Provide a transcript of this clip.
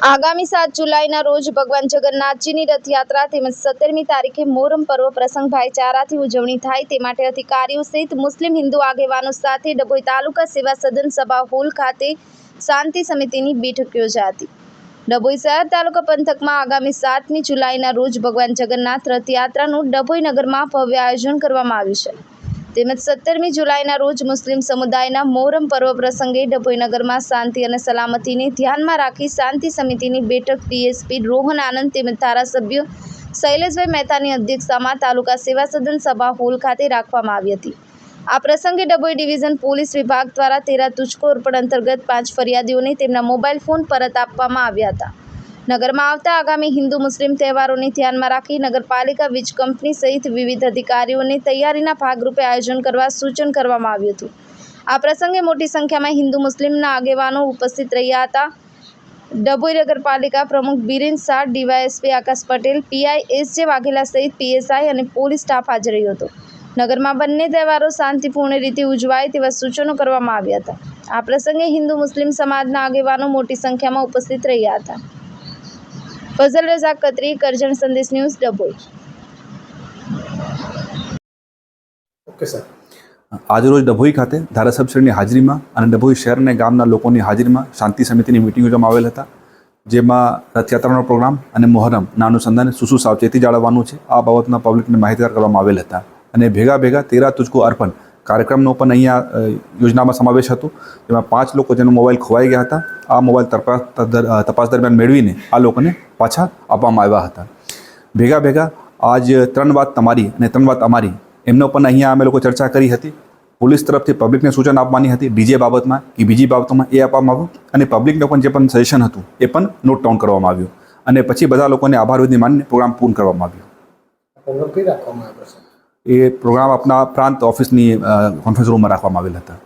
આગામી સાત જુલાઈના રોજ ભગવાન જગન્નાથજીની રથયાત્રા તેમજ સત્તરમી તારીખે મોરમ પર્વ પ્રસંગ ભાઈચારાથી ઉજવણી થાય તે માટે અધિકારીઓ સહિત મુસ્લિમ હિન્દુ આગેવાનો સાથે ડભોઈ તાલુકા સેવા સદન સભા હોલ ખાતે શાંતિ સમિતિની બેઠક યોજાતી ડભોઈ શહેર તાલુકા પંથકમાં આગામી સાતમી જુલાઈના રોજ ભગવાન જગન્નાથ રથયાત્રાનું ડભોઈ નગરમાં ભવ્ય આયોજન કરવામાં આવ્યું છે. તેમજ સત્તરમી જુલાઈના રોજ મુસ્લિમ સમુદાયના મોહરમ પર્વ પ્રસંગે ડભોઈનગરમાં શાંતિ અને સલામતીને ધ્યાનમાં રાખી શાંતિ સમિતિની બેઠક ડીએસપી રોહન આનંદ તેમજ ધારાસભ્ય શૈલેષભાઈ મહેતાની અધ્યક્ષતામાં તાલુકા સેવા સદન સભા હોલ ખાતે રાખવામાં આવી હતી. આ પ્રસંગે ડભોઈ ડિવિઝન પોલીસ વિભાગ દ્વારા તેરા તુચકો અર્પણ અંતર્ગત પાંચ ફરિયાદીઓને તેમના મોબાઈલ ફોન પરત આપવામાં આવ્યા હતા. નગરમાં આવતા આગામી હિન્દુ મુસ્લિમ તહેવારોને ધ્યાનમાં રાખી નગરપાલિકા વીજ કંપની સહિત વિવિધ અધિકારીઓને તૈયારીના ભાગરૂપે આયોજન કરવા સૂચન કરવામાં આવ્યું હતું. આ પ્રસંગે મોટી સંખ્યામાં હિન્દુ મુસ્લિમના આગેવાનો ઉપસ્થિત રહ્યા હતા. ડભોઈ નગરપાલિકા પ્રમુખ Biren Shah, DYSP Akash Patel PI S J Vaghela સહિત પીએસઆઈ અને પોલીસ સ્ટાફ હાજર રહ્યો હતો. નગરમાં બંને તહેવારો શાંતિપૂર્ણ રીતે ઉજવાય તેવા સૂચનો કરવામાં આવ્યા હતા. આ પ્રસંગે હિન્દુ મુસ્લિમ સમાજના આગેવાનો મોટી સંખ્યામાં ઉપસ્થિત રહ્યા હતા. ફઝલ રઝા કતરી કરજણ સંદેશ ન્યૂઝ ડભોઈ ઓકે સર આજરોજ ડભોઈ ખાતે ધારાસભ્યશ્રીની હાજરીમાં અને ડભોઈ શહેર અને ગામના લોકોની હાજરીમાં શાંતિ સમિતિની મિટિંગ યોજવામાં આવેલ હતા જેમાં રથયાત્રાનો પ્રોગ્રામ અને મોહરમના અનુસંધાને શું શું સાવચેતી જાળવવાનું છે આ બાબતના પબ્લિકને માહિતગાર કરવામાં આવેલ હતા. અને ભેગા ભેગા તેરા તુજકો અર્પણ કાર્યક્રમનો પણ અહીંયા યોજનામાં સમાવેશ હતો જેમાં પાંચ લોકો જેનો મોબાઈલ ખોવાઈ ગયા હતા. આ મોબાઈલ તપાસ તપાસ દરમિયાન મેળવીને આ લોકોને પાછા આપવામાં આવ્યા હતા. ભેગા ભેગા આજ ત્રણ વાત તમારી અને ત્રણ વાત અમારી. એમનો પણ અહીંયા અમે લોકો ચર્ચા કરી હતી. પોલીસ તરફથી પબ્લિકને સૂચન આપવાની હતી બીજી બાબતમાં કે બીજી બાબતોમાં એ આપવામાં આવ્યું અને પબ્લિકને પણ જે પણ સજેશન હતું એ પણ નોટ ડાઉન કરવામાં આવ્યું. અને પછી બધા લોકોને આભાર વિધિ માનીને પ્રોગ્રામ પૂર્ણ કરવામાં આવ્યો. એ પ્રોગ્રામ આપના પ્રાંત ઓફિસની કોન્ફરન્સ રૂમમાં રાખવામાં આવેલ હતા.